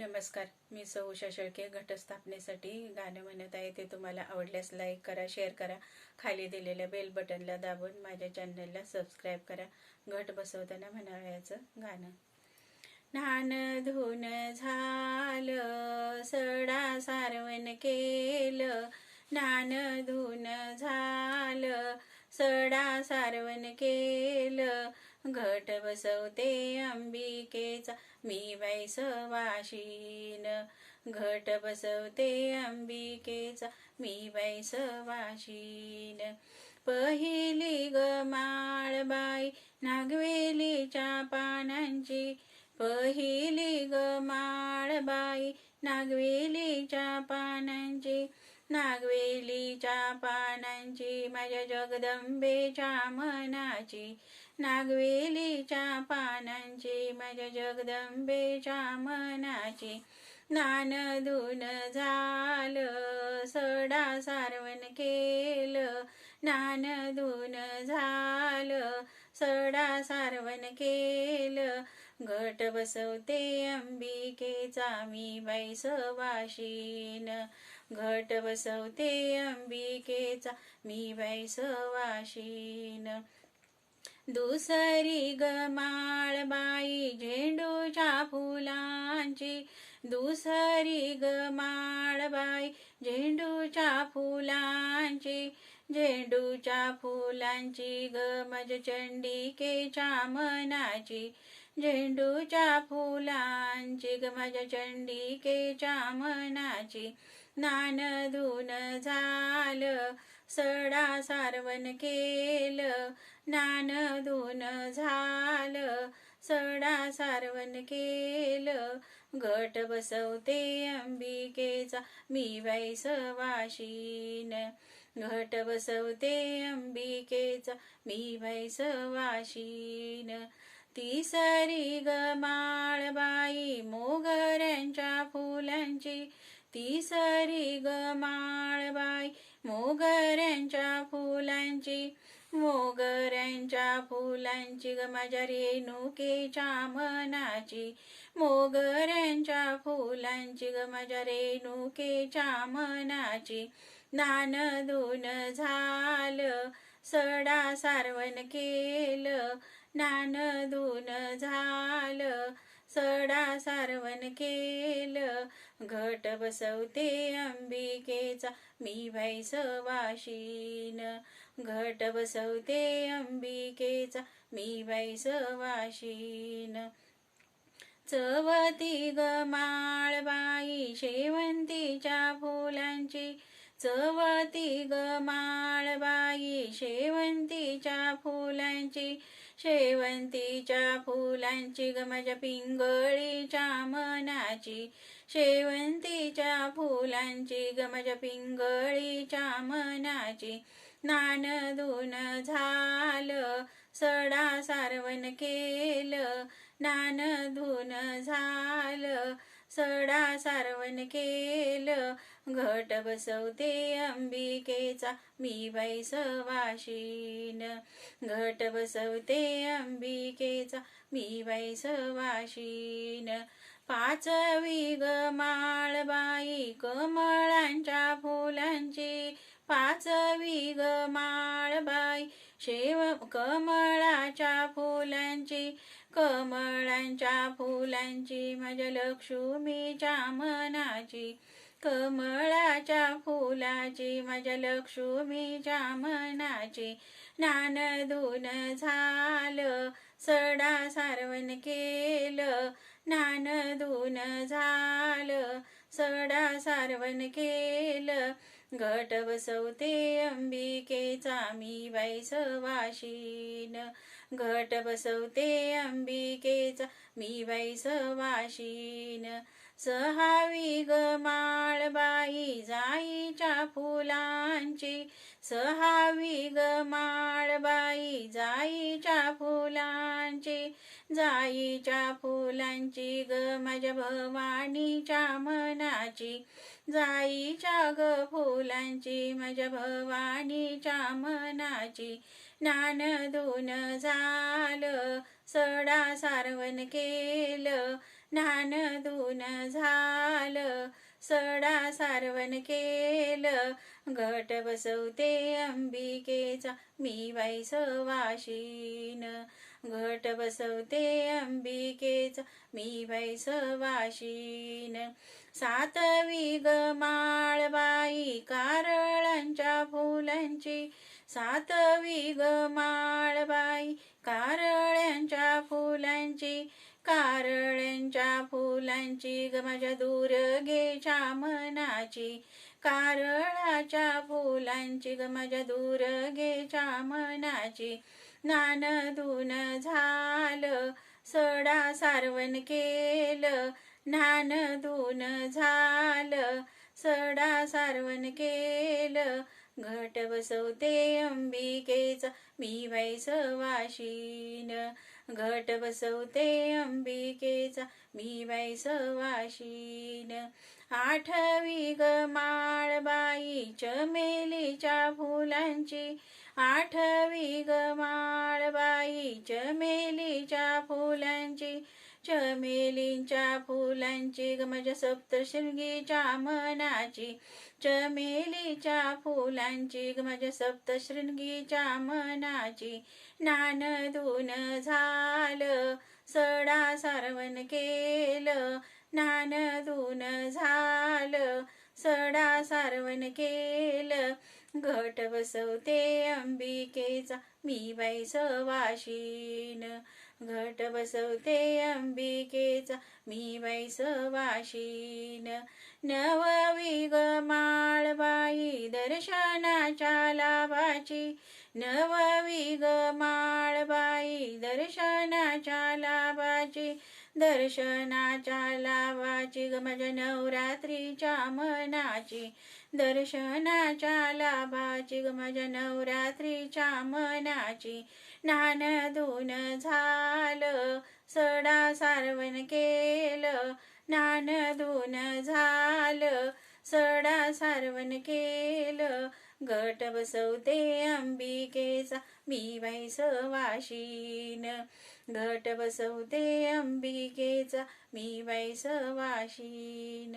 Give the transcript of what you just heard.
नमस्कार मी सौ उषा शेळके घटस्थापनेसाठी गाणं म्हणत आहे. ते तुम्हाला आवडल्यास लाईक करा शेअर करा. खाली दिलेल्या बेल बटनला दाबून माझ्या चॅनलला सबस्क्राईब करा. घट बसवताना म्हणावयाचं गाणं. नान धुन झालं सडा सारवण केलं. नान धुन झालं सडा सारवण केलं. घट बसवते अंबिकेचा. मी वैसवाशीन. घट बसवते अंबिकेचा. मी बाई सवाशीन पहिली ग माळबाई नागवेलीच्या पानांची. पहिली ग माळबाई नागवेलीच्या पानांची. नागवेलीच्या पानांची माझ्या जगदंबेच्या मनाची. नागवेलीच्या पानांची माझ्या जगदंबेच्या मनाची. नान धुन झालं सडा सारवण केलं. नान धुन झालं सडा सारवण केलं. घट बसवते अंबिकेचा मी बाई सवाशीन घट बसवते अंबिकेचा मी बाई सवाशीन दुसरी गमाळ बाई झेंडूच्या फुलांची. दुसरी गमाळ बाई झेंडूच्या फुलांची. झेंडूच्या फुलांची ग मज चंडिकेच्या मनाची. झेंडूच्या फुलांची ग चंडिकेच्या मनाची. नान धुन झालं सडा सारवण केलं. नान धुन झालं सडा सारवण केलं. घट बसवते अंबिकेचा मी वैसवाशीन. वाशीन घट बसवते अंबिकेचा. मी वैसवाशीन ती तिसरी ग माळबाई मोगऱ्यांच्या फुलांची. तिसरी ग माळबाई मोगऱ्यांच्या फुलांची. मोगऱ्यांच्या फुलांची ग माझ्या रेणुकेच्या मनाची. मोगऱ्यांच्या फुलांची ग माझ्या रेणुकेच्या मनाची. नान धुन झालं सडा सारवण केलं. नान धुन झालं सडा सारवण केलं. घट बसवते अंबिकेचा मी भैस सवाशीन घट बसवते अंबिकेचा मी भैस सवाशीन चवती ग माळबाई शेवंतीच्या फुलांची चवती ग माळबाई शेवंतीच्या फुलांची शेवंतीच्या फुलांची गमज पिंगळीच्या मनाची शेवंतीच्या फुलांची ग पिंगळीच्या मनाची. नान झालं सडा सारवण केलं नानधून झालं सडा सारवण केलं. घट बसवते अंबिकेचा मी बाई सवाशीन. घट बसवते अंबिकेचा मी बाई सवाशीन. पाचवी ग माळबाई कमळांच्या फुलांची. पाचवी ग माळबाई शेव कमळाच्या फुलांची. कमळांच्या फुलांची माझ्या लक्ष्मीच्या मनाची. कमळाच्या फुलाची माझ्या लक्ष्मीच्या मनाची. नान धुन झालं सडा सारवण केलं. नान धुन झालं सडा सारवण केलं. घट बसवते अंबिकेचा मी बाई सवाशीन घट बसवते अंबिकेचा मी बाई सवाशीन सहावी ग माळबाई जाईच्या फुलांची. सहावी ग माळबाई जाईच्या फुलांची. जाईच्या फुलांची ग माझ्या भवानीच्या मनाची. जाईच्या ग फुलांची माझ्या भवानीच्या मनाची. नान धुन झालं सडा सारवण केलं. नान धुन झालं सडा सारवण केलं. घट बसवते अंबिकेचा मी बाई सवाशीन. घट बसवते अंबिकेचा. मी वैसवाशीन सातवी ग माळबाई कारळांच्या फुलांची. सातवी ग माळबाई कारळ्यांच्या फुलांची. कारळ्यांच्या फुलांची ग माझ्या दूर घे मनाची कारळाच्या फुलांची ग माझ्या दुर्गेच्या मनाची नान धुन झालं सडा सारवण केलं. नान धुन झालं सडा सारवण केलं. घट बसवते अंबिकेचा मी बाई सवाशीन घट बसवते अंबिकेचा मी वैसवाशीन सवाशीन आठवी ग माळबाई चमेलीच्या फुलांची. आठवी ग माळबाई चमे चमेलींच्या फुलांची गमज सप्तशृंगीच्या मनाची. चमेलीच्या फुलांची गमज सप्तशृंगीच्या मनाची. नान धुन झालं सडा सारवण केलं. नान धुन झालं सडा सारवण केलं. घट बसवते अंबिकेचा मी बाई सवाशीन घट बसवते अंबिकेचा मी बाई सवाशीन नववी ग माळबाई दर्शनाच्या लाभाची. नववी ग माळबाई दर्शन दर्शनाच्या लाभाची गमज नवरात्रीच्या मनाची. दर्शनाच्या लाभाची गमज नवरात्रीच्या मनाची. नान धुन झालं सडा सारवण केलं. नान धुन झालं सडा सारवण केलं. घट बसवते अंबिकेचा मी बाई वाशीन. घट बसवते अंबिकेचा मी बाई सवाशीन